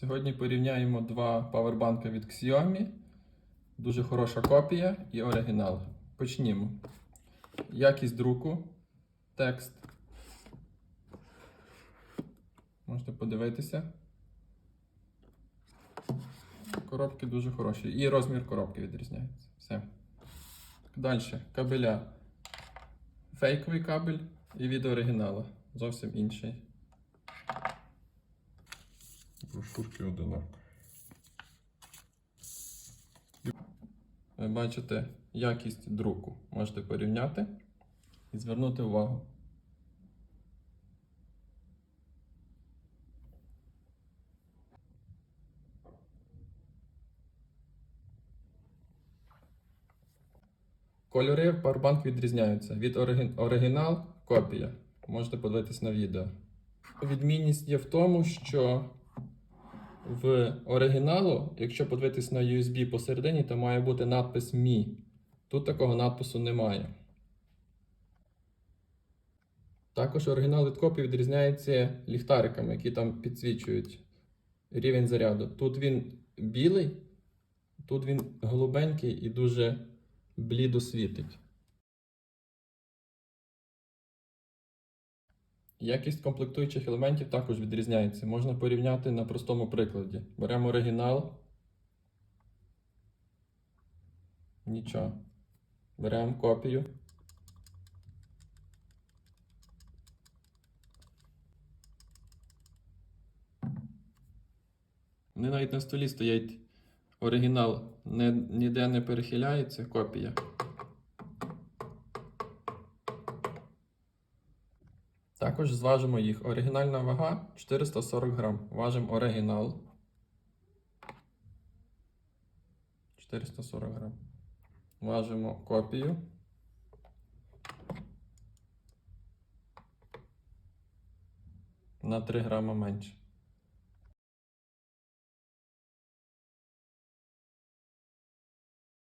Сьогодні порівняємо два павербанки від Xiaomi. Дуже хороша копія і оригінал. Почнімо. Якість друку, текст. Можете подивитися. Коробки дуже хороші. І розмір коробки відрізняється. Все. Далі. Кабеля. Фейковий кабель і від оригіналу. Зовсім інший. Брошурки одинакові. Ви бачите якість друку. Можете порівняти і звернути увагу. Кольори Powerbank відрізняються. Від оригін- оригінал копія. Можете подивитись на відео. Відмінність є в тому, що в оригіналу, якщо подивитись на USB посередині, то має бути надпис Mi. Тут такого надпису немає. Також оригінал від копії відрізняється ліхтариками, які там підсвічують рівень заряду. Тут він білий, тут він голубенький і дуже блідо світить. Якість комплектуючих елементів також відрізняється. Можна порівняти на простому прикладі. Беремо оригінал. Нічого. Беремо копію. Вони навіть на столі стоять оригінал, ніде не перехиляється, копія. Також зважимо їх. Оригінальна вага 440 грам. Важимо оригінал. 440 грам. Важимо копію. На 3 грама менше.